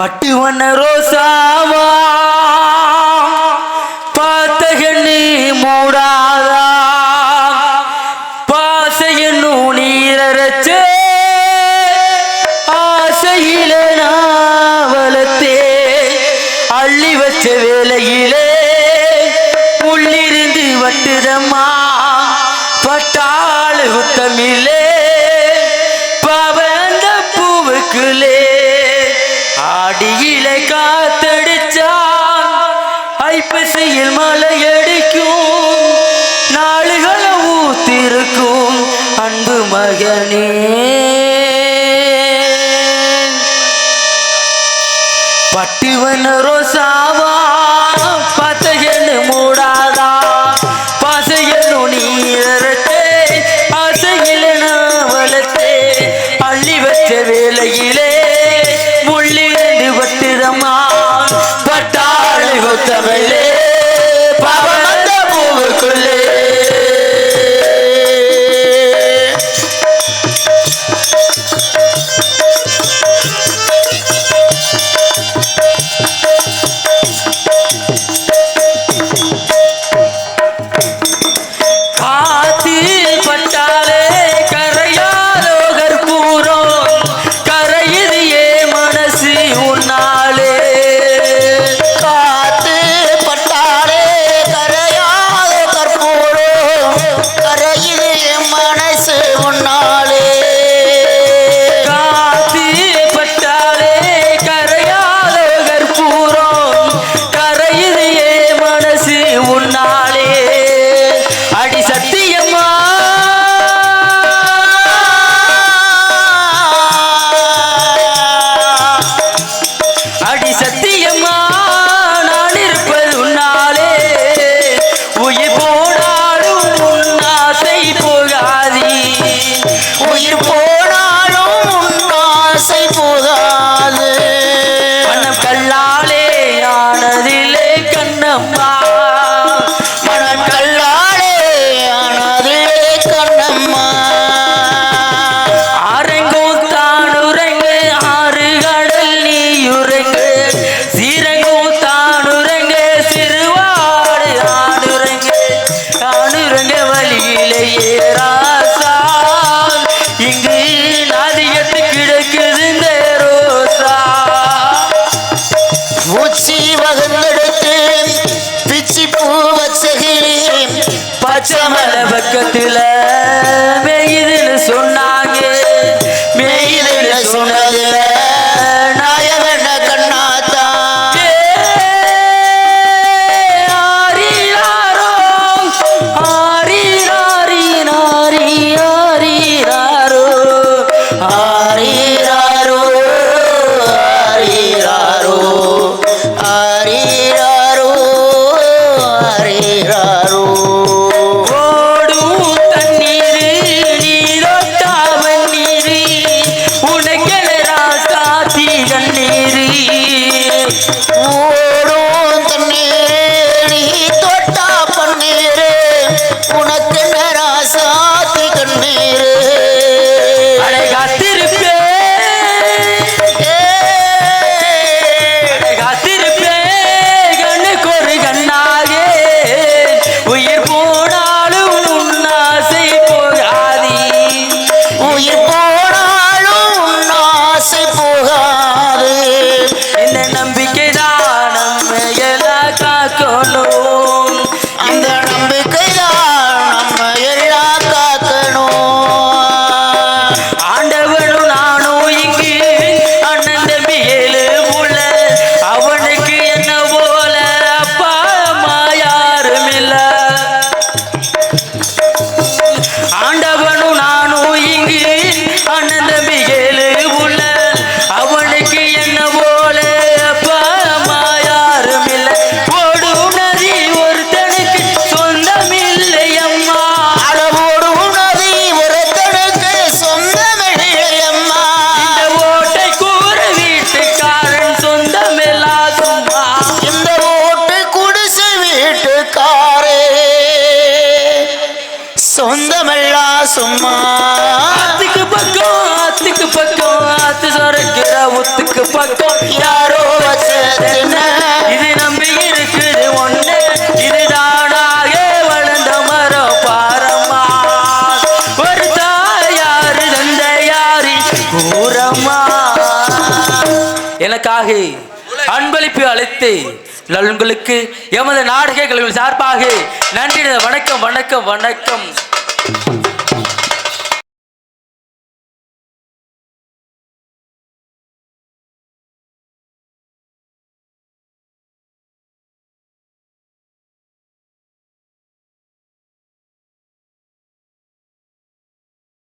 பட்டுவன ரோசாவா? பார்த்தகண்ணி மூடாதா? பாசையன்னு நீரச்சு ஆசையில நாவலத்தே அள்ளி வச்ச வேலையிலே உள்ளிருந்து வட்டுதம்மா பட்டாளு தமிழே மேடையில் மலையடிக்கும் நாளுகள ஊத்திருக்கும் அன்பு மகனே. பட்டிவன ரோசாவா அம்மா உச்சமல பக்கத்துல மெய்துன்னு சொன்னாங்க. மெய்துன்னு சொன்னதுல நாயவன கண்ணாத்தா. ஆரியாரோ ஆரியாரி நாரி ஆரியாரோ ஆரியா சும்மா. ஆத்துக்கு பக்கம் ஆத்துக்கு பக்கம் ஆத்து சொரக்கிற ஒத்துக்கு பக்கம். யாரோ இது நம்பி இருக்குது ஒண்ணு. இதுதானாக வளர்ந்த மரம் பாரம்மா. ஒரு தாயாரு தந்தையாரி கூறம்மா எனக்காக அன்பளிப்பு அழைத்து நலன்களுக்கு எமது நாடக கலைவன் சார்பாக நன்றி வணக்கம் வணக்கம் வணக்கம்.